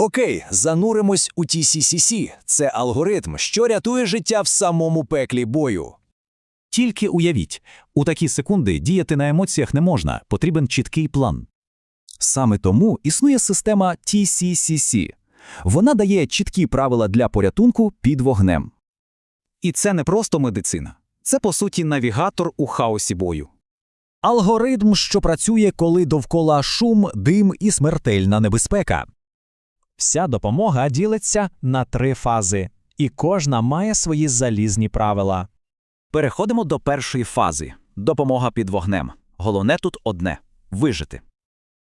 Окей, зануримось у TCCC. Це алгоритм, що рятує життя в самому пеклі бою. Тільки уявіть, у такі секунди діяти на емоціях не можна, потрібен чіткий план. Саме тому існує система TCCC. Вона дає чіткі правила для порятунку під вогнем. І це не просто медицина. Це, по суті, навігатор у хаосі бою. Алгоритм, що працює, коли довкола шум, дим і смертельна небезпека. Вся допомога ділиться на три фази, і кожна має свої залізні правила. Переходимо до першої фази допомога під вогнем. Головне тут одне вижити.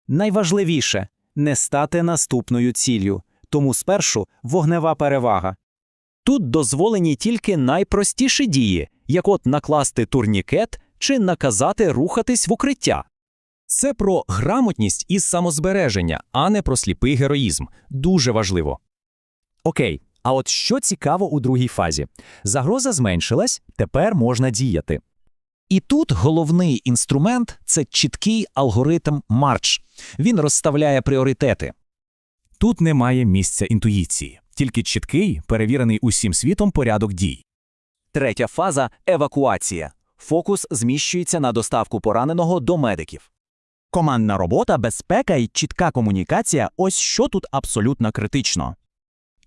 Найважливіше не стати наступною ціллю, тому спершу вогнева перевага. Тут дозволені тільки найпростіші дії, як от накласти турнікет чи наказати рухатись в укриття. Це про грамотність і самозбереження, а не про сліпий героїзм. Дуже важливо. Окей, а от що цікаво у другій фазі? Загроза зменшилась, тепер можна діяти. І тут головний інструмент це чіткий алгоритм Марч. Він розставляє пріоритети. Тут немає місця інтуїції, тільки чіткий, перевірений усім світом порядок дій. Третя фаза евакуація. Фокус зміщується на доставку пораненого до медиків. Командна робота, безпека і чітка комунікація ось що тут абсолютно критично.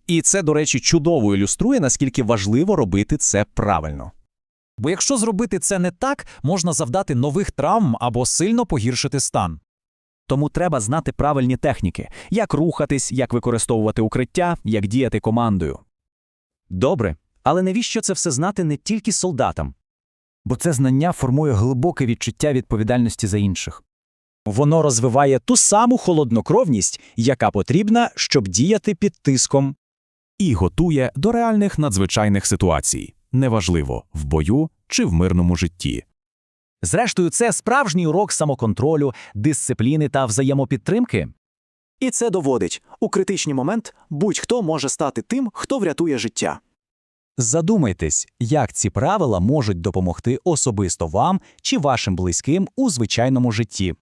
І це, до речі, чудово ілюструє, наскільки важливо робити це правильно. Бо якщо зробити це не так, можна завдати нових травм або сильно погіршити стан. Тому треба знати правильні техніки, як рухатись, як використовувати укриття, як діяти командою. Добре, але навіщо це все знати не тільки солдатам? Бо це знання формує глибоке відчуття відповідальності за інших. Воно розвиває ту саму холоднокровність, яка потрібна, щоб діяти під тиском. І готує до реальних надзвичайних ситуацій, неважливо, в бою чи в мирному житті. Зрештою, це справжній урок самоконтролю, дисципліни та взаємопідтримки. І це доводить у критичний момент будь-хто може стати тим, хто врятує життя. Задумайтесь, як ці правила можуть допомогти особисто вам чи вашим близьким у звичайному житті.